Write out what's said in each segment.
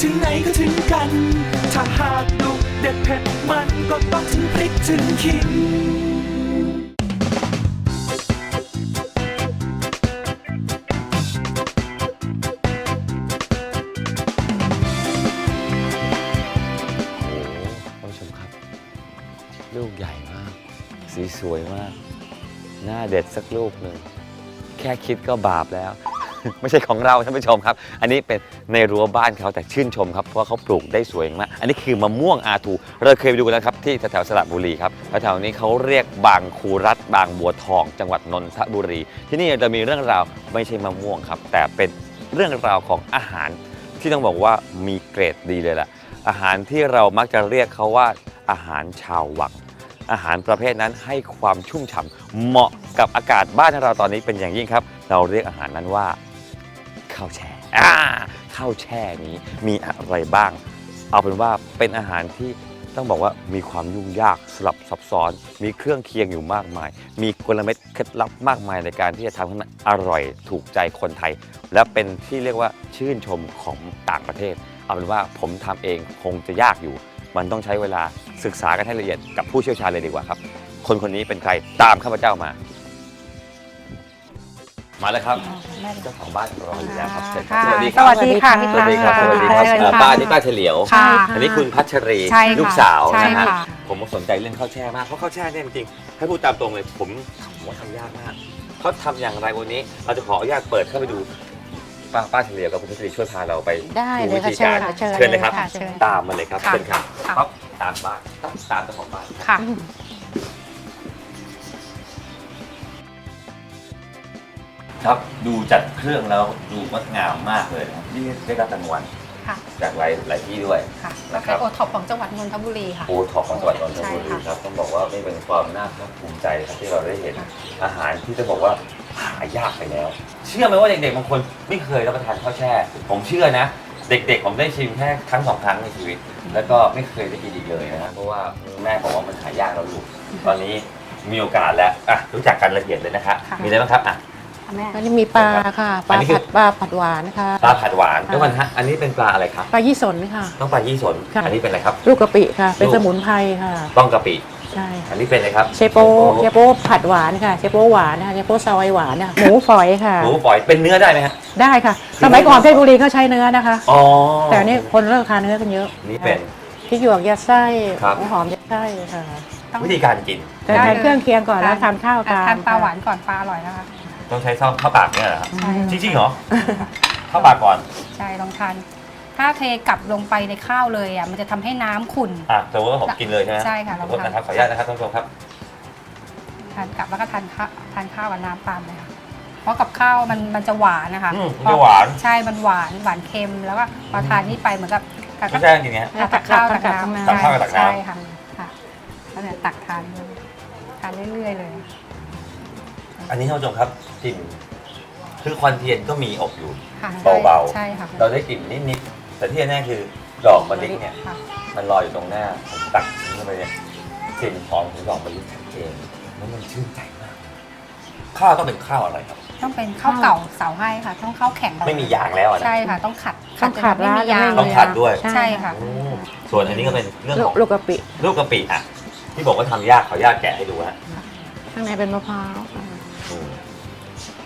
ถึงไหนก็ถึงกัน ถ้าหากดุเด็ดเผ็ดมันก็ต้องถึงพริกถึงขิงโอ้โหท่านผู้ชมครับ ลูกใหญ่มาก สีสวยมาก หน้าเด็ดสักลูกหนึ่ง แค่คิดก็บาปแล้ว ไม่ใช่ของเราท่านผู้ชมครับ อันนี้เป็นในรั้วบ้านเขาแต่ชื่นชมครับเพราะว่าเขาปลูกได้สวยมาก อันนี้คือมะม่วงอาทูเราเคยไปดูกันแล้วครับที่แถวๆสระบุรีครับแถวๆนี้เขาเรียกบางคูรัฐบางบัวทอง จังหวัดนนทบุรี ที่นี่จะมีเรื่องราวไม่ใช่มะม่วงครับ แต่เป็นเรื่องราวของอาหารที่ต้องบอกว่ามีเกรดดีเลยล่ะอาหารที่เรามักจะเรียกเขาว่าอาหารชาววังอาหารประเภทนั้นให้ความชุ่มฉ่ำเหมาะกับอากาศบ้านเราตอนนี้เป็นอย่างยิ่งครับ เราเรียกอาหารนั้นว่า ข้าวแช่อ่าข้าวแช่นี้มีอะไรบ้าง เอาเป็นว่าเป็นอาหารที่ต้องบอกว่ามีความยุ่งยากสลับซับซ้อน มีเครื่องเคียงอยู่มากมาย มีกลเม็ดเคล็ดลับมากมายในการที่จะทำให้มันอร่อยถูกใจคนไทย และเป็นที่เรียกว่าชื่นชมของต่างประเทศ เอาเป็นว่าผมทำเองคงจะยากอยู่ มันต้องใช้เวลาศึกษากันให้ละเอียดกับผู้เชี่ยวชาญเลยดีกว่าครับ คนคนนี้เป็นใครตามข้าพเจ้ามา มาแล้วครับเจ้าของบ้านรออยู่แล้วครับเชิญครับค่ะสวัสดีครับสวัสดีค่ะพี่สวัสดีครับปสลาวัสดีครับเชิญเอ่อค่ะป้านี่ป้าเฉลียวค่ะอันนี้คุณพัชรีใช่ค่ะลูกสาวใช่นะฮะค่ะผมสนใจเรื่องข้าวแช่มากเพราะข้าวแช่เนี่ยจริงๆให้พูดตามตรงเลยผมผมว่าทำยากมากเขาทำอย่างไรวันนี้ เราจะขออนุญาตเปิดเข้าไปดูป้าป้าเฉลียวกับคุณพัชรีช่วยพาเราไปได้ดูเลยวิค่ะธีเชิการญเชิญเลยครับค่ะเชิญ ตามมาเลยครับค่ะเชิญครับค่ะ ปั๊บตามบ้านตามตามเจ้าของบ้านค่ะ ครับดูจัดเครื่องแล้วดูงดงามมากเลยครับนี่ได้รับรางวัลค่ะจากหลายหลายที่ด้วย ค่ะนะครัเป็บนโอท็อปของจังหวัดนนทบุรีค่ะ โอท็อปของจังหวัดนนทบุรีใช่ค่ะครับต้องบอกว่าไม่เป็นความน่าภาคภูมิใจครับที่เราได้เห็น ค่ะ อาหารที่จะบอกว่าหายากไปแล้ว เชื่อไหมว่าเด็กๆบางคนไม่เคยรับประทานข้าวแช่ ผมเชื่อนะ เด็กๆ ผมได้ชิมแค่ครั้งสองครั้งในชีวิต แล้วก็ไม่เคยได้กินอีกเลยนะเพราะว่าแม่บอกว่ามันหายากแล้วลูกตอนนี้มีโอกาสแล้วอะรู้จักกันละเอียดเลยนะครับค่ะ มีอะไรบ้างครับอะ แม่อันนี้มีปลาค่ะ ปอัลานนี้คือผัดปลาผัดหวานค่ะ ปลาผัดหวานค่ะทุกคนฮะอันนี้เป็นปลาอะไรครับ ปลายี่สนค่ะ ต้องปลายี่สนค่ะ อันนี้เป็นอะไรครับ ลูกกะปิค่ะ เป็นลูก สมุนไพรค่ะ ต้องกะปิ ใช่อันนี้เป็นอะไรครับเชโปเชโปผัดหวานค่ะเชโปหวานนะคะเชโปซอยหวานนะคะหมูฝอยค่ะ หมูฝอยเป็นเนื้อได้ไหมฮะ ได้ค่ะ สมัยก่อนเพชรบุรีเขาใช้เนื้อนะคะ อ๋อ แต่อันนี้คนเลิกทานเนื้อกันเยอะนี่เป็นพริกหยวกยัดไส้ครับ หัวหอมยัดไส้ค่ะ ต้อง วิธีการกินแต่ทานเครื่องเคียงก่อนแล้วทานข้าวตามทานปลาหวานก่อนปลาอร่อยนะคะ ต้องใช้ซ่อมข้าวปากเนี่ยเหรอครับใช่จริงๆเหรอข้าวปากก่อนใช่ลองทาน ถ้าเทกลับลงไปในข้าวเลยอะมันจะทำให้น้ำขุ่น อะสมมติว่าผมกินเลยใช่ไหมใช่ค่ะขอโทษนะครับขออนุญาตนะครับท่านผู้ชมครับ ทานกลับแล้วก็ทานข้าวทานข้าวกับน้ำตามเลยค่ะ เพราะกับข้าวมันมันจะหวานนะคะอืมมันจะหวาน ใช่ มันหวานหวานเค็มแล้วก็พอทานนี่ไปเหมือนกับกับไม่ใช่จริงๆฮะตักข้าวตักตักน้ำตักข้าวตักน้ำ ใช่ค่ะค่ะแล้วเนี่ยตักทานเลยทานเรื่อยๆเลย อันนี้ท่านผู้ชมครับกลิ่นคือควันเทียนก็มีอบอยู่ ค่ะเบาๆ ใช่ค่ะเราได้กลิ่นนิดๆแต่ที่แน่ๆคือดอกมะลิเนี่ย ค่ะมันลอยอยู่ตรงหน้าผมตักทิ้งเข้าไปเนี่ยกลิ่นหอมของดอกมะลิชัดเจนแล้วมันชื่นใจมาก ข้าวต้องเป็นข้าวอะไรครับ ต้องเป็นข้าวเก่าเสาให้ค่ะ ต้องข้าวแข็งไม่มียางแล้วอะนะใช่ค่ะ ต้องขัดต้องขัดจนไม่มียางร้านต้องขัดด้วยใช่ค่ะ โอ้ส่วนอันนี้ก็เป็นเรื่องลูขกองลูกกะปิ ลูกกะปิอะที่บอกว่าทำยากขออนุญาตแกะให้ดูฮะข้างในเป็นมะพร้าวค่ะอืม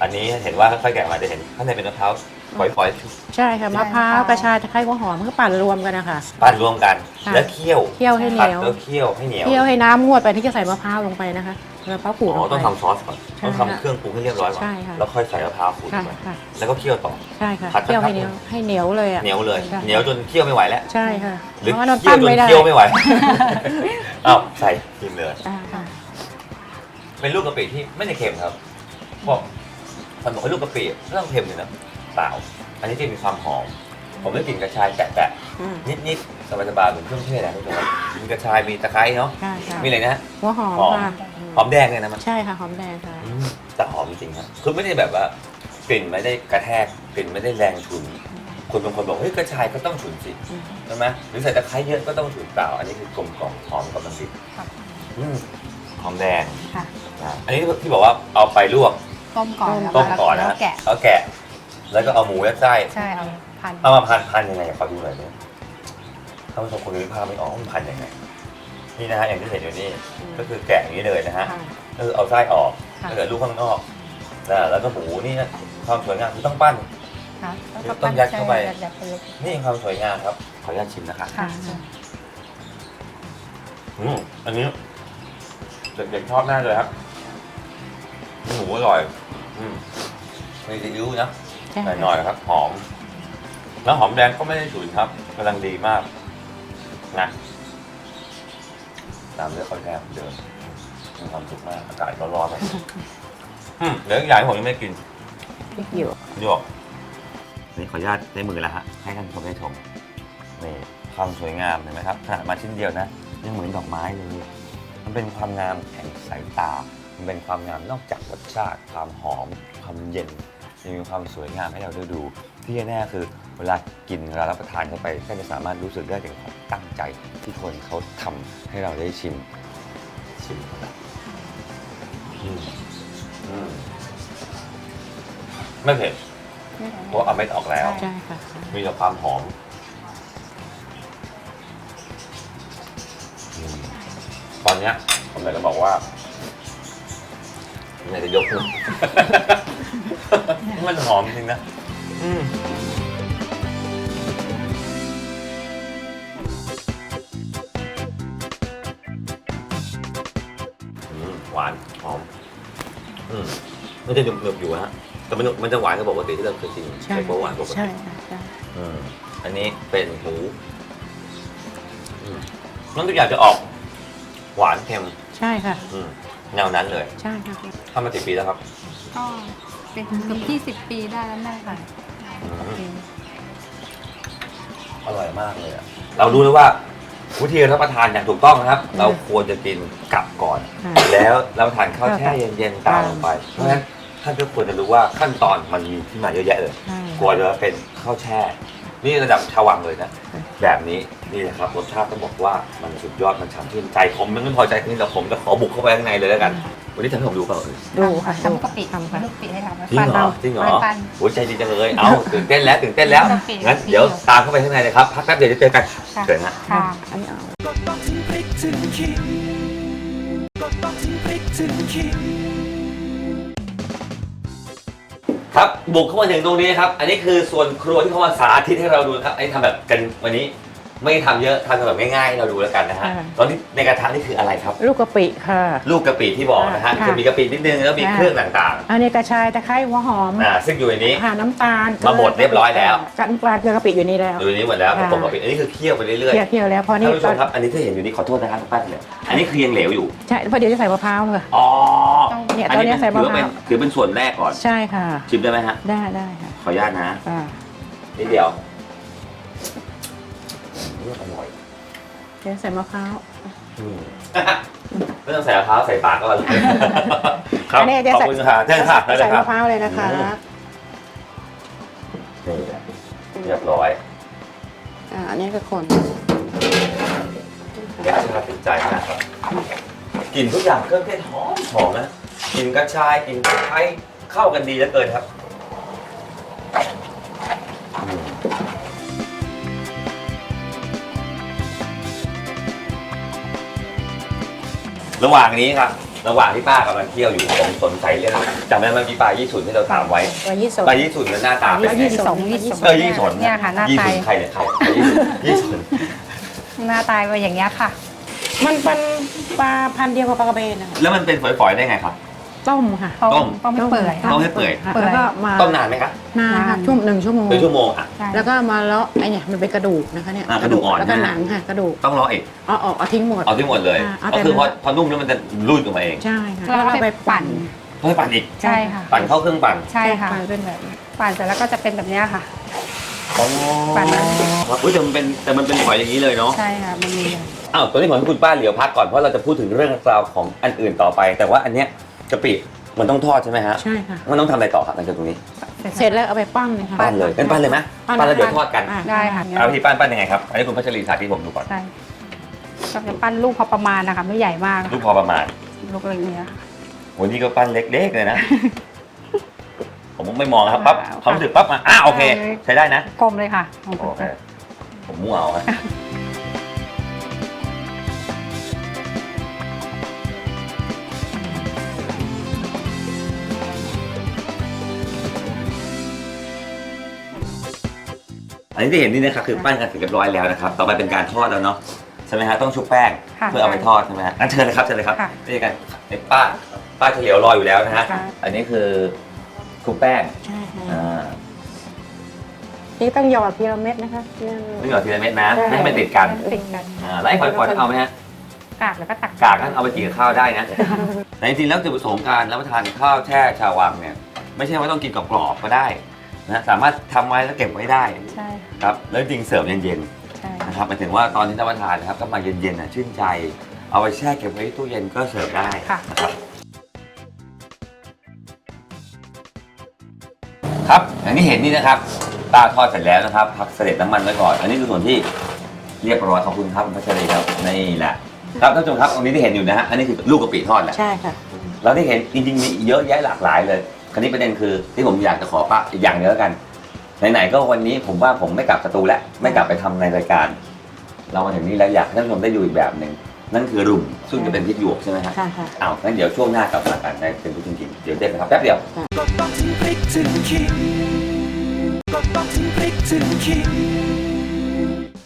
อันนี้เห็นว่าค่อยๆแกะมาจะเห็นข้างในเป็นมะพร้าวฝอยใช่ค่ะใช่มะพร้าวค่ะกระชายตะไคร้หัวหอมก็ปั่นรวมกันนะคะๆปั้นรวมกัน ค่ะแล้วเคี่ยวเคี่ยวให้เหผัดนียวแล้วเคี่ยวให้เหนียวเคี่ยวให้น้ำงวดไปที่จะใส่มะพร้าวลงไปนะคะมะพร้าวขูดลอ๋องไป ต้องทำซอสก่อนใช่ต้องค่ะทำเครื่องปรุงให้เรียบร้อยก่อนใช่ค่ะ แล้วค่อยใส่มะพร้าวขูดค่ะไปค่ะแล้วก็เคี่ยวต่อ ใช่ค่ะผัดสักเคี่ยวให้พักเหนียวให้เหนียวเลยอะ เหนียวเลยค่ะ เหนียวจนเคี่ยวไม่ไหวแล้ว ใช่ค่ะหรือเพราะว่าเราเคี่ยปั้วนจนไม่ได้เคี่ยวไม่ไหว อ้าวใส่กินเลย อ่าค่ะ เป็นลูกกะปิที่ไม่ได้เค็มครับบอก คนบอกว่าลูกกะปิไม่ต้องเค็มเลยนะเปล่า อันนี้จะมีความหอม ผมได้กลิ่นกระชายแตะอืมๆนิดๆสบายๆเหมือนเครื่องเทศนะทุกคนครับมีกระชายมีตะไคร้เนาะใช่ค่ะมีอะไรนะ หัวหอมหอม ค่ะ หอมแดงเนี่ยนะมันใช่ค่ะหอมแดงค่ะ อืมแต่หอมจริงๆครับคือไม่ได้แบบว่ากลิ่นไม่ได้กระแทกกลิ่นไม่ได้แรงฉุนคนบางคนบอกเฮ้ยกระชายก็ต้องฉุนสิอืม ใช่ไหมหรือใส่ตะไคร้เยอะก็ต้องฉุนเปล่า อันนี้คือกลมกล่อมหอมกับมันดิครับอืมหอมแดงค่ะ นะอันนี้ที่บอกว่าเอาไปลวก ต้มก่อนต้มแล้วต้มก่อนแล้วนะแกะเอาแกะ แล้วก็เอาหมูยัดไส้ใช่เอาพันเอามาพันพันยังไงขอดูหน่อยดิท่านผู้ชมคงนึกภาพไม่ออกว่ามันพันยังไงนี่นะฮะอย่างที่เห็นอยู่นี่ก็คือแกะอย่างนี้เลยนะฮะค่ะก็คือเอาไส้ออกค่ะแล้วเหลือลูกข้างนอกนะแล้วก็หมูนี่นะความสวยงามคือต้องปั้นค่ะแล้วก็ต้องยัดเข้าไปยัดยัดไปเลยนี่ความสวยงามครับ ขออนุญาตชิมนะครับค่ะอืมอันนี้เด็กๆชอบแน่เลยครับหมูอร่อยอื มมีซีอิ๊วนะใช่หน่อยหน่อยๆครับ หอม แล้วหอมแดงก็ไม่ได้ฉุนครับกำลังดีมากนะตามด้วยข้าวแกงเดิมมีความสุขมากอากาศร้อนๆเลยอืมเหลืออีกอย่างที่ผมยังไม่กินพริกหยวกหยวกนี่ขออนุญาตในมือแล้วฮะให้ท่านผู้ชมได้ชมนี่ความสวยงามเห็นไหมครับขนาดมาชิ้นเดียวนะยังเหมือนดอกไม้เลย มันเป็นความงามแห่งสายตา มันเป็นความงามนอกจากรสชาติ ความหอม ความเย็นยังมีความสวยงามให้เราได้ดู ที่แน่ๆคือเวลากินเวลารับประทานเข้าไปก็จะสามารถรู้สึกได้ถึงความตั้งใจที่คนเขาทำให้เราได้ชิมชิมนะอืมอืมไม่เผ็ดเพราะเอาเม็ดออกแล้ว ใช่ค่ะ มีแต่ความหอมอืมตอนเนี้ยผมอยากจะบอกว่า อยากจะยกมือมันหอมจริงนะอืมอืมหวานหอมอืมมันจะหนึบๆอยู่ฮะแต่มันมันจะหวานกว่าปกติที่เราเคยกินใช่ไข่โป๊หวานปกติ ใช่ค่ะใช่อืมอันนี้เป็นหมูอืมน้องตัวอย่างจะออก หวานเค็ม ใช่ค่ะ อืม แนวนั้นเลยใช่ค่ะทำมากี่ปีแล้วครับ ก็เป็นเกือบที่สิบปีได้แล้วแม่ค่ะอืมปีอร่อยมากเลยอะเรารู้แล้วว่าวิธีรับประทานอย่างถูกต้องนะครับ เราควรจะกินกลับก่อนค่ะแล้วรับประทานข้าวแช่เย็นๆตามลงไป เพราะฉะนั้นท่านก็ควรจะรู้ว่าขั้นตอนมันมีที่มาเยอะแยะเลยใช่กว่าจะเป็นข้าวแช่ นี่ระดับชาววังเลยนะค่ะแบบนี้นี่แหละครับรสชาติต้องบอกว่ามันสุดยอดมันฉ่ำชื่นใจผมมันไม่พอใจที่เราผมจะขอบุกเข้าไปข้างในเลยแล้วกัน วันนี้ทำให้ผมดูเปล่าเอ่ยดูค่ะดูทำกะปิทำค่ะลูกปิให้ทำจริงเหรอจริงเหรอปั้นโอ้ยใจดีจังเลยเอาตื่นเต้นแล้วตื่นเต้นแล้วกะปิงั้นเดี๋ยวตามเข้าไปข้างในเลยครับพักแป๊บเดียวจะเจอกันค่ะเชิญฮะค่ะอันนี้เอาก็ต้องถึงพริกถึงขิงก็ต้องถึงพริกถึงขิง ครับบุกเข้ามาถึงตรงนี้ครับ อันนี้คือส่วนครัวที่เขามาสาธิตให้เราดูครับไอ้ทำแบบกันวันนี้ ไม่ทำเยอะทำแบบง่ายๆให้เราดูแล้วกันนะฮะตอนนี้ในกระทะนี่คืออะไรครับ ลูกกะปิค่ะ ลูกกะปิที่บอกนะฮะค่ะจะมีกะปินิดนึงแล้วมีค่ะ เครื่องต่างอันนี้กระชายตะไคร้หัวหอมๆอ่าซึ่งอยู่ในนี้ ค่ะน้ำตาลมาบดเรียบร้อยแล้ว กันปลาเกลือกะปิอยู่นี่แล้ว อยู่ในนี้หมดแล้วผค่ะ สมกะปิอันนี้คือเคี่ยวไปเรื่อยเคี่ยวเคี่ยวแล้วพอๆนี่ท่านผู้ชมครับอันนี้ที่เห็นอยู่นี่ขอโทษนะครับแป๊บเดียวอันนี้คือยังเหลวอยู่ใช่พอเดี๋ยวจะใส่มะพร้าวเลยอ๋อเนี่ยอันตอนนี้นี้ใส่ถือว่ามะพเป็นร้าวถือเป็นส่วนแรกก่อนใช่ค่ะ ชิมได้ไหมฮะได้ได้ค่ะขออนุญาตนะอ่านิดเดียว เดี๋ยวใส่มะพร้าวอืมไม่ต้องใส่มะพร้าวใส่ปากก็อร่อยครับอันนี้จะขอบใส่คุณค่ะเชิญค่ะได้เลยใส่ครัมะบ พร้าวเลยนะคะนี่เรียบร้อยอ่าอันนี้ก็คนยาชาติดใจมากครับกลิ่นทุกอย่างเครื่องเทศหอมหอมนะกลิ่นกระชายกลิ่นตะไคร้เข้ากันดีเหลือเกินครับ ระหว่างนี้ครับ ระหว่างที่ป้ากำลังเที่ยวอยู่ผมสนใจเรื่องจำได้ไหมพี่ปลายี่สุนที่เราถามไว้ตัวยี่สดปลายี่สุนมันหน้าตาเป็นแล้วไงยี่สิบสองยี่สิบเออยี่สุนเนี่ยค่ะหน้ายี่ตาสุนใครเนี่ยใครยี่สุนยี่สุนหน้าตายไปอย่างเงี้ยค่ะ มันเป็นปลาพันธุ์เดียวกับปลากระเบนนะคะแล้วมันเป็นฝอยๆได้ไงครับ ต้มค่ะ ต้ม ต้มไม่เปื่อยต้มให้เปื่อย ค่ะเปื่อยแล้วก็มาต้มนานไหมครับนานค่ะนานชั่วโมงหนึ่งชั่วโมง เป็นชั่วโมงอะ ใช่แล้วก็มาเลาะไอเนี่ยมันเป็นกระดูกนะคะเนี่ยอ่ากระดูกอ่อนแล้วก็นะ หนังค่ะกระดูกต้องรออีกเอาออกเอาทิ้งหมด เอาที่หมดเลยอ่าเอาก็แต่คือพอเนื้อพอนุ่มแล้วมันจะรูดออกมาเองใช่ค่ะแล้วก็เอาไปไปปั่ปั่นนเฮ้ยปั่นอีก ใช่ค่ะ ปั่นเข้าเครื่องปั่นใช่ค่ะ ปั่นเป็นแบบนี้ปั่นเสร็จแล้วก็จะเป็นแบบเนี้ยค่ะอ๋อปั่นครับอุ้ยแต่มันเป็นแต่มันเป็นฝอยอย่างนี้เลยเนาะ ใช่ค่ะ มันมี อ้าวตอนนี้ผมให้คุณป้าเหลียวพักก่อนเพราะเราจะพูดถึงเรื่องราวของอันอื่นต่อไป แต่ว่าอันเนี้ย กะปิมันต้องทอดใช่ไหมฮะใช่ค่ะ มันต้องทำอะไรต่อครับหลังจากตรงนี้เสร็จแล้วเอาไปปั้นเลยค่ะ ปั้นเลยงั้นปั้นเลยไหมปั้นแล้วเดี๋ยวทอดกันอ่าได้ค่ะ เอาที่ปั้นปั้นยังไงครับอันนี้คุณพัชรีสาธิตผมดูก่อนใช่ก็จะปั้นลูกพอประมาณนะคะไม่ใหญ่มากลูกพอประมาณลูกอะไรเนี้ยค่ะวันนี้ก็ปั้นเล็กๆเลยนะ ผมไม่มองนะครับปั๊บว้าวความรู้สึกปั๊บมาอะโอเคได้เลยใช้ได้นะกลมเลยค่ะโอเคผมมั่วเอาฮะ อันนี้ที่เห็นนี่นะครับคือปั้นกันเสร็จเรียบร้อยแล้วนะครับ ต่อไปเป็นการทอดแล้วเนาะใช่ไหมฮะต้องชุบแป้งค่ะเพื่อเอาไปทอดใช่ไหมฮะงั้นเชิญเลยครับเชิญเลยครับค่ะนี่กันไอ้ป้าป้าเฉลียวรออยู่แล้วนะฮะค่ะ อันนี้คือคลุกแป้งใช่ค่ะอ่านี่ต้องหยอดพีระเม็ดนะคะเนี่ยไม่หยอดทีละเม็ดนะใช่ ไม่ให้มันติดกันติดกันอ่าแล้วไอ้ฝอยๆเอาไหมฮะ กากแล้วก็ตักกากนั้นเอาไปกินกับข้าวได้นะ แต่จริงๆแล้วจุดประสงค์การรับประทานข้าวแช่ชาววังเนี่ย ไม่ใช่ว่าต้องกินกับกรอบๆก็ได้ นะสามารถทำไว้แล้วเก็บไว้ได้ใช่ครับแล้วจริงๆเสิร์ฟเย็นใช่ๆนะครับหมายถึงว่าตอนที่รับประทานนะครับก็มาเย็นๆนะชื่นใจ เอาไปแช่เก็บไว้ที่ตู้เย็นก็เสิร์ฟได้นะครับครับอย่างที่เห็นนี่นะครับปลาทอดเสร็จแล้วนะครับพักเสด็จน้ำมันไว้ก่อนอันนี้คือส่วนที่เรียบร้อยขอบคุณครับคุณพัชรีครับนี่แหละครับท่านผู้ชมครับตรงนี้ที่เห็นอยู่นะฮะอันนี้คือลูกกะปิทอดแหละ ใช่ค่ะ เราได้เห็นจริงๆมีเยอะแยะหลากหลายเลย คราวนี้ประเด็นคือที่ผมอยากจะขอป้าอีกอย่างเดียวแล้วกันไหนๆก็วันนี้ผมว่าผมไม่กลับสตูแล้วไม่กลับไปทำในรายการ เรามาถึงนี้แล้วอยากให้ท่านผู้ชมได้ดูอีกแบบหนึ่งนั่นคือรุมซึ่งจะเป็นพริกหยวกใช่ไหมฮะค่ะค่ะ อ้าวงั้นเดี๋ยวช่วงหน้ากลับมากันในเป็นผู้จริงๆเดี๋ยวเด็ดนะครับแป๊บเดียว ก็ต้องถึงพริกถึงขิงก็ต้องถึงพริกถึงขิง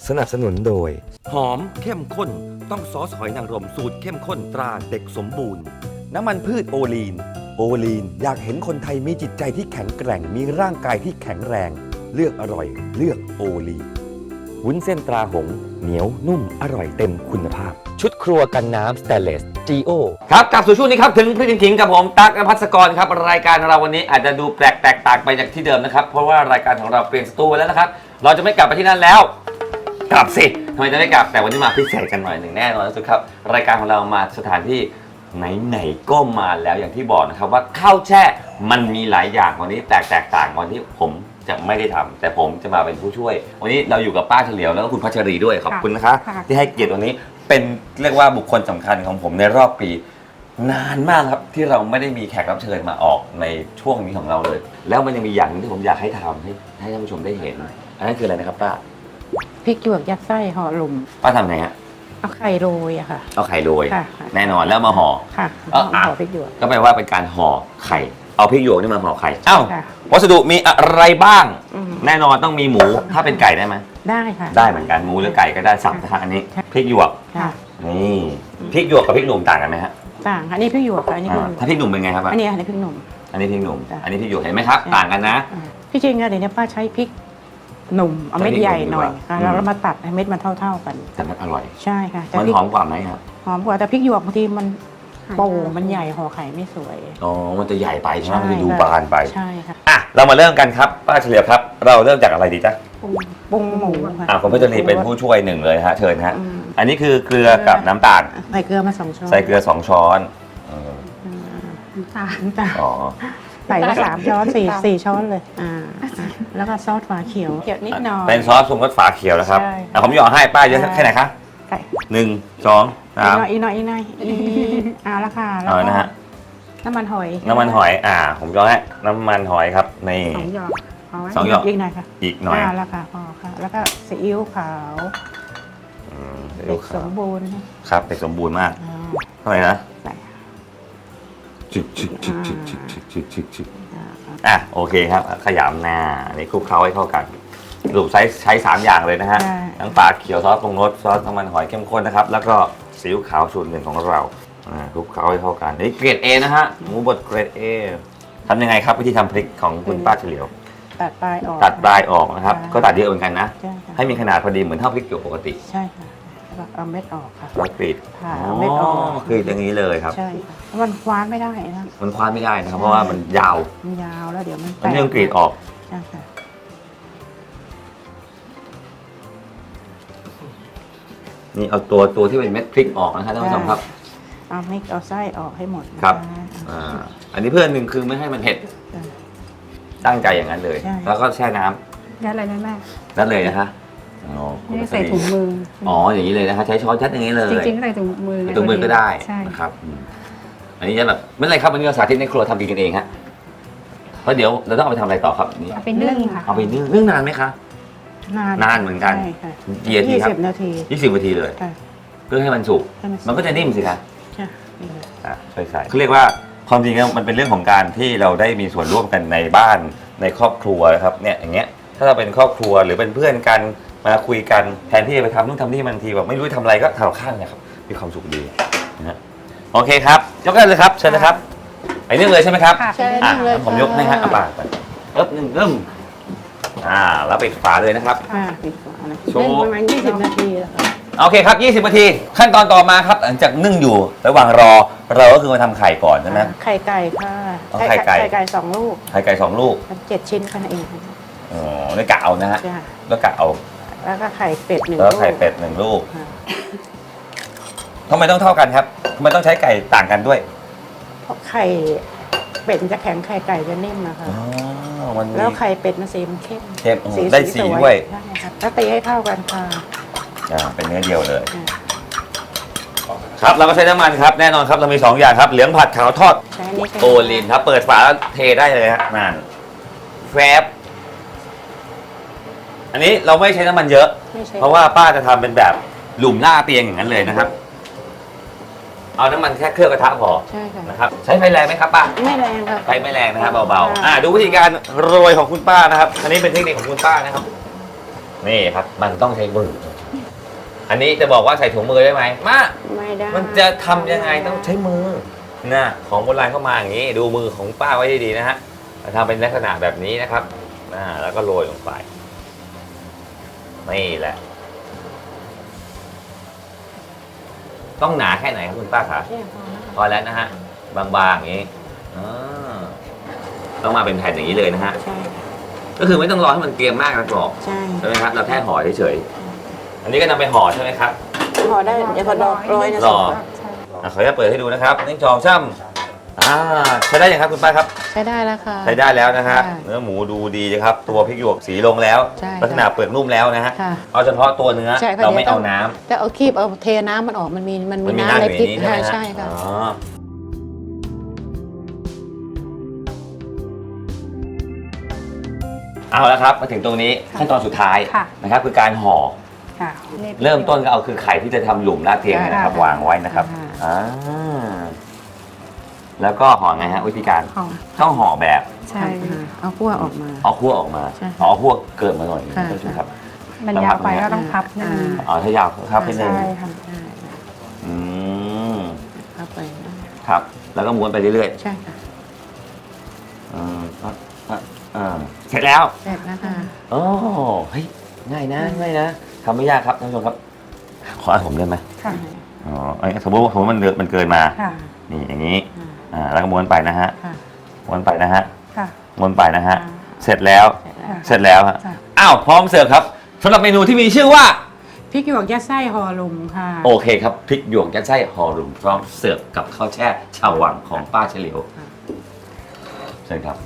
สนับสนุนโดย หอมเข้มข้น ต้องซอสหอยนางรมสูตรเข้มข้นตราเด็กสมบูรณ์ น้ำมันพืชโอลีน โอลีนอยากเห็นคนไทยมีจิตใจที่แข็งแกร่ง มีร่างกายที่แข็งแรง เลือกอร่อย เลือกโอลีนวุ้นเส้นตราหงส์เหนียวนุ่มอร่อยเต็มคุณภาพ ชุดครัวกันน้ำสเตเลส GO ครับกลับสู่ช่วงนี้ครับ ถึงพริกขิงกับผมตั๊กนภัสกรครับ รายการของเราวันนี้อาจจะดูแปลกแตกต่างไปจากที่เดิมนะครับ เพราะว่ารายการของเราเปลี่ยนสตูไปแล้วนะครับ เราจะไม่กลับไปที่นั่นแล้ว กลับสิทำไมจะไม่กลับแต่วันนี้มาพิเศษกันหน่อยหนึ่งแน่นอนสุดครับ รายการของเรามาสถานที่ ไหนๆก็มาแล้วอย่างที่บอกนะครับว่าข้าวแช่มันมีหลายอย่างวันนี้แตกแตกต่างวันที่ผมจะไม่ได้ทำแต่ผมจะมาเป็นผู้ช่วย วันนี้เราอยู่กับป้าเฉลียวแล้วก็คุณพัชรีด้วยขอบคุณนะคะค่ะที่ให้เกียรติวันนี้เป็นเรียกว่าบุคคลสำคัญของผมในรอบปี นานมากครับที่เราไม่ได้มีแขกรับเชิญมาออกในช่วงนี้ของเราเลย แล้วมันยังมีอย่างหนึงที่ผมอยากให้ทำให้ให้ท่านผู้ชมได้เห็นอันนั้นคืออะไรนะครับป้าพริกหยวกยัดไส้ห่อหลุมป้าทำไงฮะ เอาไข่โรยอะค่ะ เอาไข่โรยค่ะค่ะ แน่นอนแล้วมาห่อ ค่ะเอาอะ ห่อพริกหยวก ก็แปลว่าเป็นการห่อไข่เอาพริกหยวกนี่มาห่อไข่เอ้าค่ะ วัสดุมีอะไรบ้าง อืมแน่นอนต้องมีหมูถ้าเป็นไก่ได้ไหมได้ค่ะ ได้เหมือนกันหมูหรือไก่ก็ได้สับนะฮะอันนี้ค่ะ พริกหยวกค่ะนี่พริกหยวกกับพริกหนุ่มต่างกันไหมฮะต่างค่ะอันนี้พริกหยวกค่ะอันนี้พริกอ่าหยวกถ้าพริกหนุ่มเป็นไงครับอันนี้อันนี้พริกหนุ่ม อันนี้พริกหนุ่ม จ้ะ อันนี้พริกหยวกเห็นไหมครับ ต่างกันนะ อ่าที่จริงอะเดี๋ยวนี้ป้าใช้พริก หนุ่มเอาเม็ดใช้พริกใหญ่หนุ่มหน่อยดีกว่าค่ะอืมแล้วเรามาตัดให้เม็ดมันเท่า ๆกัน แต่มันอร่อย ใช่ค่ะแต่มันพริกหอมกว่าไหมครับหอมกว่าแต่พริกหยวกบางทีมันโป่งมันใหญ่ห่อไข่ไม่สวย อ๋อ มันจะใหญ่ไปใช่ไหมใช่มันจะดูค่ะบานไปใช่ค่ะอะเรามาเริ่มกันครับป้าเฉลียวครับ เราเริ่มจากอะไรดีจ๊ะปรุงหมูค่ะอะคุณพัชรีเป็นผู้ช่วยหนึ่งเลยฮะเชิญฮะอืมอันนี้คือเกลือกับน้ำตาล ใส่เกลือมาสองช้อนใส่เกลือสองช้อนเออน้ำตาลน้ำตาลอ๋อ ใส่มาสามช้อนสี่สี่ช้อนเลยอ่าอะแล้วก็ซอสฝาเขียวเกี่ยวนิดหน่อย เป็นซอสปรุงรสฝาเขียวนะครับใช่ อะผมหยอดให้ป้าเยอะใช่แค่ไหนคะไก่หนึ่งสองอีสามกหน่อยอีกหน่อยอีกหน่อยอีเอาละค่ะแล้วเอาก็นะฮะน้ำมันหอยน้ำมันหอยอ่า ผมหยอดให้น้ำมันหอยครับนี่ สองหยอกเอาไว้สองหยอก อีกหน่อยค่ะอีกหน่อยาละค่ะพอค่ะ แล้วก็ซีอิ๊วขาวอืมเด็กสมบูรณ์ครับเด็กสมบูรณ์มากอ่าเท่าไหร่นะใส่ ชึกชึกชึกชึกชึกชึกชึกชึกชึกอ่าครับอะโอเคครับ ขยำหน้าอันนี้คลุกเคล้าให้เข้ากันสรุปใช้ใช้สามอย่างเลยนะฮะใช่ทั้งปลาเขียวซอสปรุงรสซอสน้ำมันหอยเข้มข้นนะครับ แล้วก็ซีอิ๊วขาวสูตรหนึ่งของเราอ่าคลุกเคล้าให้เข้ากันนี่เกรด A นะฮะหมูบดเกรด A ทำยังไงครับวิธีทำพริกของคุณป้าเฉลียวตัดปลายออกตัดปลายออกนะครับใช่ก็ตัดเยอะเหมือนกันนะใช่ค่ะให้มีขนาดพอดีเหมือนเท่าพริกหยวกปกติใช่ค่ะ แล้วก็เอาเม็ดออกค่ะแล้วกรีดผ่าเอาเม็ดออก กรีดอย่างนี้เลยครับ ใช่ค่ะเพราะมันคว้านไม่ได้นะมันคว้านไม่ได้นะครับ เพราะว่ามันยาวมันยาวแล้วเดี๋ยวมันมันยังกรีดออก ใช่ค่ะนี่เอาตัวตัวที่เป็นเม็ดพริกออกนะครับท่านผู้ชมครับ เอาเม็ดเอาไส้ออกให้หมดนะครับ อ่า อันนี้เพื่อนหนึ่งคือไม่ให้มันเผ็ดอ่าตั้งใจอย่างนั้นเลย ใช่ แล้วก็แช่น้ำยัดอะไรนะแม่ นั่นเลยนะฮะ อ๋อคุณนี่พัชใส่รีถุงมืออ๋ออย่างนี้เลยนะคะใช้ช้อนยัดอย่างนี้เลยจริงๆก็ใส่ถุงมือไงตรงมือก็ได้ใช่นะครับอืมอันนี้จะแบบไม่เป็นไรครับวันนี้เราสาธิตในครัวทำกินกันเองฮะเพราะเดี๋ยวเราต้องเอาไปทำอะไรต่อครับนี่เอาไปนึ่งค่ะเอาไปนึ่งนึ่งนานไหมคะนานนานเหมือนกันใช่ค่ะกี่นาทียี่ครับสิบนาทียี่สิบนาทีเลยค่ะเพื่อให้มันสุกให้มันสุกมันก็จะนิ่มสิคะใช่นี่เลยอะช่วยใส่เขาเรียกว่าความจริงแล้วมันเป็นเรื่องของการที่เราได้มีส่วนร่วมกันในบ้านในครอบครัวนะครับเนี่ยอย่างเงี้ย ถ้าเราเป็นครอบครัวหรือเป็นเพื่อนกันมาคุยกันแทนที่จะไปทำนู่นทำนี่บางทีแบบไม่รู้จะทำอะไรก็ทำกับข้าวเนี่ยครับมีความสุขดีนะฮะโอเคครับยกได้เลยครับเชิญนะครับไอ้นึ่งเลยใช่ไหมครับค่ะใช่อะนึ่งเลยผมยกให้ฮะเอาปากไปเอ๊บหนึ่งเริ่มอ่าแล้วปิดฝาเลยนะครับ อ่าปิดฝานะโชว์นึ่งประมาณยี่สิบนาทีแล้วค่ะโอเคครับ 20นาที ขั้นตอนต่อมาครับ หลังจากนึ่งอยู่ระหว่างรอ เราก็คือมาทำไข่ก่อนใช่ไหม ไข่ไก่ค่ะเอาไข่ไก่ ไข่ไก่สองลูกไข่ไก่สองลูก เจ็ดชิ้นกันเอง อ๋อแล้วกะเอานะฮะ จ้ะแล้วกะเอา แล้วก็ไข่เป็ดหนึ่งแล้วลูกไข่เป็ดหนึ่งลูกค่ะทำไมต้องเท่ากันครับทำไมต้องใช้ไก่ต่างกันด้วย เพราะไข่เป็ดจะแข็งไข่ไก่จะนิ่มนะคะ อ๋อ มันมีแล้วไข่เป็ดมันสีมันเข้มเข้มอืมได้สีด้วยใช่ครับแล้วตีให้เข้ากันค่ะอ่าเป็นเนื้อเดียวเลย อ่าครับเราก็ใช้น้ำมันครับ แน่นอนครับ เรามี2อย่างครับ เหลืองผัดขาวทอด ใช้อันนี้เป็นโอลินครับ เปิดฝาแล้วเทได้เลยฮะนั่นแฟบ อันนี้เราไม่ใช้น้ำมันเยอะ ไม่ใช่เพราะว่าป้าจะทำเป็นแบบหลุมหน้าเตียงอย่างนั้นเลยนะครับ เอาน้ำมันแค่เครื่องกระทะพอใช่ค่ะนะครับ ใช้ไฟแรงไหมครับป้า ไม่แรงครับไฟไม่แรงนะครับเบาๆ อ่าดูวิธีการโรยของคุณป้านะครับ อันนี้เป็นเทคนิคของคุณป้านะครับ นี่ครับ มันต้องใช้มือ อันนี้จะบอกว่าใส่ถุงมือได้ไหมมา ไม่ได้มันจะทำยังไงต้องใช้มือนะของโบราณเข้ามาอย่างนี้ ดูมือของป้าไว้ดีๆนะฮะจะทำเป็นลักษณะแบบนี้นะครับอ่าแล้วก็โรยลงไป นี่แหละ ต้องหนาแค่ไหนครับคุณป้าคะแค่พอนะคะพอแล้วนะฮะ บางๆอย่างนี้อ่าต้องมาเป็นแผ่นอย่างนี้เลยนะฮะใช่ก็คือไม่ต้องรอให้มันเกรียมมากนะกรอบใช่ใช่ไหมครับ เราแค่ห่อเฉยๆ อันนี้ก็นำไปห่อใช่ไหมครับพอได้เดี๋ยวพอดอกโรยนะรอใช่อะขออนุญาตเปิดให้ดูนะครับนิ่งจองช่ำ อ่าใช้ได้ยังครับคุณป้าครับ ใช้ได้แล้วค่ะ ใช้ได้แล้วนะฮะค่ะเนื้อหมูดูดีนะครับ ตัวพริกหยวกสีลงแล้ว ใช่ลักษณะเปลือกนุ่มแล้วนะฮะค่ะ เอาเฉพาะตัวเนื้อใช่ค่ะเราไม่เดี๋ยวต้เอาองน้ำจะเอาคีบเอาเทน้ำมันออกมันมีมันมีมันมีน้ำน้ำในอยู่พริกในนี้ใช่ไหมใช่ฮะใช่ค่ะ อ๋อเอาละครับมาถึงตรงนี้ขั้นตอนสุดท้ายค่ะ นะครับคือการห่อค่ะ เริ่มต้นก็เอาคือไข่ที่จะทำหลุมหน้าเตียงเนี่ยนะครับ ค่ะวางไว้นะครับค่ะอ่า แล้วก็ห่อไงฮะวิธีการของต้องห่อแบบใช่ค่ะเอาขั้วออกมา เอาขั้วออกมาใช่เอาขั้วเกิดมาหน่อยค่ะใช่ไหมครับ มันยาวไปก็ต้องพับนิดนึงเอาถ้ายาวครับนิดนึงใช่ค่ะ ได้อืมเข้าไปนะครับ แล้วก็ม้วนไปเรื่อยใช่ค่ะๆอืมอะอะอ่าเสร็จแล้ว เสร็จแล้วค่ะโอ้เฮ้ยง่ายนะง่ายนะทำไม่ยากครับท่านผู้ชมครับ ขอให้ผมได้ไหมค่ะ อ๋อเอ้ยสมมติว่าสมมติมันเกินมันเกินมา ค่ะ นี่อย่างนี้ อ่าอ่าแล้วก็ม้วนไปนะฮะค่ะ ม้วนไปนะฮะค่ะ ม้วนไปนะฮะอ่าเสร็จแล้วเสร็จแล้วเสร็จแล้วฮะจ้ะอ้าวพร้อมเสิร์ฟครับสำหรับเมนูที่มีชื่อว่า พริกหยวกยัดไส้ห่อลุมค่ะ โอเคครับพริกหยวกยัดไส้ห่อหลุมพร้อมเสิร์ฟกับข้าวแช่ชาววังของป้าเฉลียวเชิญครับ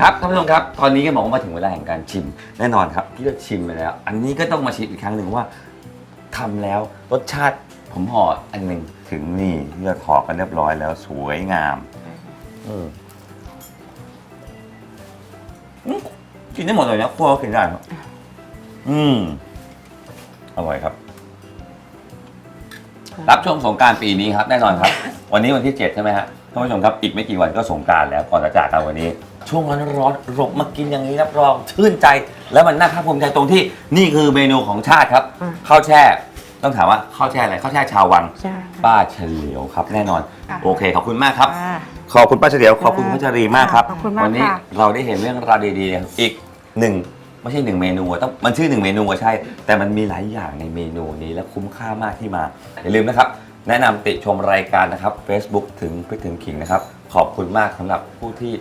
ครับท่านผู้ชมครับ ตอนนี้ก็บอกว่ามาถึงเวลาแห่งการชิม แน่นอนครับพี่ก็ชิมไปแล้ว อันนี้ก็ต้องมาชิมอีกครั้งหนึ่งว่าทำแล้วรสชาติผมห่ออันหนึ่งถึงนี่ที่เราห่อกันเรียบร้อยแล้วสวยงามอืมอืมกินได้หมดเลยนะครัวก็กินได้ครับอืมอร่อยครับ รับชมสงกรารปีนี้ครับ แน่นอนครับ วันนี้วันที่7ใช่ไหมฮะท่านผู้ชมครับอีกไม่กี่วันก็สงกรารแล้วก่อนจะจากกันวันนี้ ช่วงร้อนร้อนๆหลบมากินอย่างนี้รับรองชื่นใจ แล้วมันน่าภาคภูมิใจตรงที่นี่คือเมนูของชาติครับอืมข้าวแช่ ต้องถามว่าข้าวแช่อะไรข้าวแช่ชาววัง ใช่ ป้าเฉลียวครับ แน่นอน ค่ะ โอเค ขอบคุณมากครับ ค่ะ ขอบคุณป้าเฉลียวขอบคุณคุณพัชรีมากครับ ขอบคุณมากวันี้ค่ะ เราได้เห็นเรื่องราวดีๆ อีกหนึ่งไม่ใช่หนึ่งเมนูอะต้องมันชื่อหนึ่งเมนูอะใช่ แต่มันมีหลายอย่างในเมนูนี้และคุ้มค่ามากที่มาอย่าลืมนะครับ แนะนำติชมรายการนะครับ Facebook ถึงพิถึงขิงนะครับ ขอบคุณมากสำหรับผู้ที่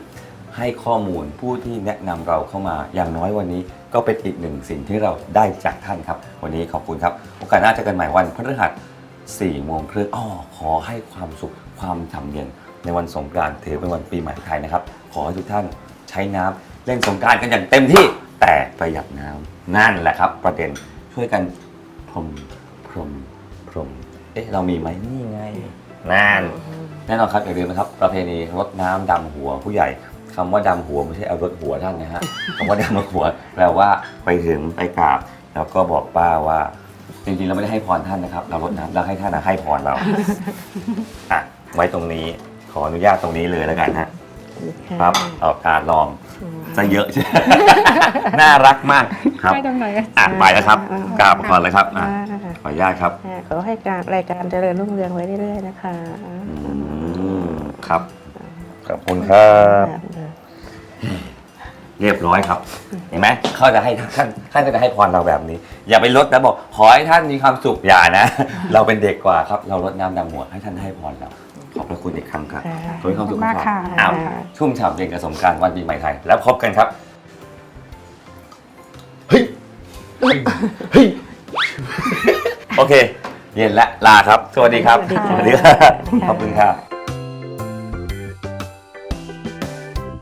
ให้ข้อมูลผู้ที่แนะนำเราเข้ามาอย่างน้อยวันนี้ ก็เป็นอีกหนึ่งสิ่งที่เราได้จากท่านครับ วันนี้ขอบคุณครับ โอกาสหน้าเจอกันใหม่วันพฤหัส4โมงครึ่งอ้อขอให้ความสุขความฉ่ำเย็น ในวันสงกรานต์ถือเป็นวันปีใหม่ไทยนะครับ ขอให้ทุกท่านใช้น้ำเล่นสงกรานต์กันอย่างเต็มที่แต่ประหยัดน้ำนั่นแหละครับ ประเด็นช่วยกันพรมพรมพรม อ๊ะเรามีไหมนี่ไงนั่นแน่นอนครับอย่าลืมนะครับ ประเพณีรดน้ำดำหัวผู้ใหญ่คำว่าดำหัวไม่ใช่เอารดหัวท่านนะฮะ คำว่าดำหัวแปลว่าไปถึงไปกราบ แล้วก็บอกป้าว่าจริงๆเราไม่ได้ให้พรท่านนะครับ เรารดน้ำเราให้ท่านนะให้พรเราอะไว้ตรงนี้ขออนุญาตตรงนี้เลยแล้วกันฮะ ครับเอาการลองซะเยอะใช่ น่ารักมากครับให้ตรงไหนอะอะไปแล้วครับกราบก่อนเลยครับอะขออนุญาตครับอ่าขอให้การรายการเจริญรุ่งเรืองไว้เรื่อยๆนะคะอืมครับขอบคุณครับเรียบร้อยครับ เห็นไหมเขาจะให้ท่านท่านก็จะให้พรเราแบบนี้ อย่าไปลดนะบอกขอให้ท่านมีความสุขอย่านะ เราเป็นเด็กกว่าครับ เราลดน้ำดำหัวให้ท่านให้พรเรา ขอบพระคุณอีกครั้งครับค่ะขอให้ความสุขมากครับค่ะ อ้าวชุ่มฉ่ำเย็นกับสงกรารวันปีใหม่ไทย แล้วพบกันครับเฮ้ยเฮ้ยโอเค เย็นและลาครับ สวัสดีครับสวัสดีค่ะสวัสดีครับขอบคุณครับ